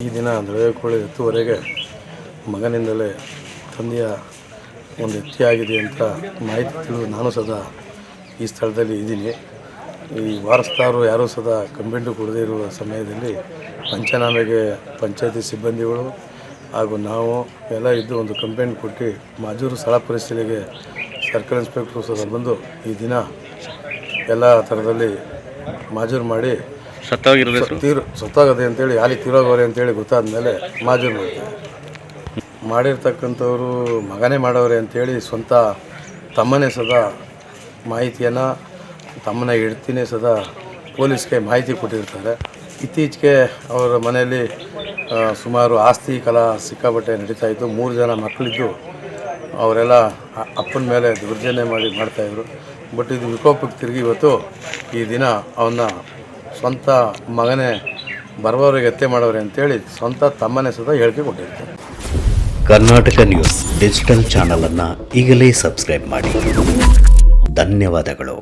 ಈ ದಿನ ದೊಳೆಕೋಳಿ ಎತ್ತುವರೆಗೆ ಮಗನಿಂದಲೇ ತಂದೆಯ ಒಂದು ಎತ್ತಿಯಾಗಿದೆ ಅಂತ ಮಾಹಿತಿ ತಿಳಿದು ನಾನು ಸದಾ ಈ ಸ್ಥಳದಲ್ಲಿ ಇದ್ದೀನಿ. ಈ ವಾರಸ್ತಾರು ಯಾರೂ ಸದಾ ಕಂಬೆಂಟು ಕೊಡದೇ ಇರುವ ಸಮಯದಲ್ಲಿ ಪಂಚನಾಮೆಗೆ ಪಂಚಾಯತಿ ಸಿಬ್ಬಂದಿಗಳು ಹಾಗೂ ನಾವು ಎಲ್ಲ ಇದ್ದು ಒಂದು ಕಂಪ್ಲೇಂಟ್ ಕೊಟ್ಟು ಮಾಜೂರು ಸ್ಥಳ ಪರಿಶೀಲನೆಗೆ ಸರ್ಕಲ್ ಇನ್ಸ್ಪೆಕ್ಟ್ರು ಸದಾ ಬಂದು ಈ ದಿನ ಎಲ್ಲ ಥರದಲ್ಲಿ ಮಾಜೂರು ಮಾಡಿ ಸತ್ತೋಗಿರೋದು ಹೆಸರು ತೀರು ಸತ್ತಾಗದೆ ಅಂತೇಳಿ ಅಲ್ಲಿ ತೀರೋಗವ್ರೆ ಅಂತೇಳಿ ಗೊತ್ತಾದ ಮೇಲೆ ಮಾಜೂರು ಮಾಡ್ತಾರೆ ಮಾಡಿರ್ತಕ್ಕಂಥವ್ರು ಮಗನೇ ಮಾಡೋರೆ ಅಂತೇಳಿ ಸ್ವಂತ ತಮ್ಮನೇ ಸದಾ ಮಾಹಿತಿಯನ್ನು ತಮ್ಮನ ಹೆಡ್ತಿನೇ ಸದಾ ಪೊಲೀಸ್ಗೆ ಮಾಹಿತಿ ಕೊಟ್ಟಿರ್ತಾರೆ. ಇತ್ತೀಚೆಗೆ ಅವರ ಮನೆಯಲ್ಲಿ ಆ, ಸುಮಾರು ಆಸ್ತಿ ಕಲಾ ಸಿಕ್ಕಾಪಟ್ಟೆ ನಡೀತಾ ಇತ್ತು. ಮೂರು ಜನ ಮಕ್ಕಳಿದ್ದು ಅವರೆಲ್ಲ ಅ- ಅಪ್ಪನ ಮೇಲೆ ದುರ್ಜನೆ ಮಾಡಿ ಮಾಡ್ತಾಯಿದ್ರು ಬಟ್ ಇದು ವಿಕೋಪಕ್ಕೆ ತಿರುಗಿ ಇವತ್ತು ಈ ದಿನ ಅವನ್ನ ಸ್ವಂತ ಮಗನೇ ಬರುವವರಿಗೆ ಹತ್ಯೆ ಮಾಡೋರಿ ಅಂತೇಳಿ ಸ್ವಂತ ತಮ್ಮನೇ ಸದಾ ಹೇಳಿಕೆ ಕೊಟ್ಟಿರ್ತಾರೆ. ಕರ್ನಾಟಕ ನ್ಯೂಸ್ ಡಿಜಿಟಲ್ ಚಾನಲನ್ನು ಈಗಲೇ ಸಬ್ಸ್ಕ್ರೈಬ್ ಮಾಡಿ. ಧನ್ಯವಾದಗಳು.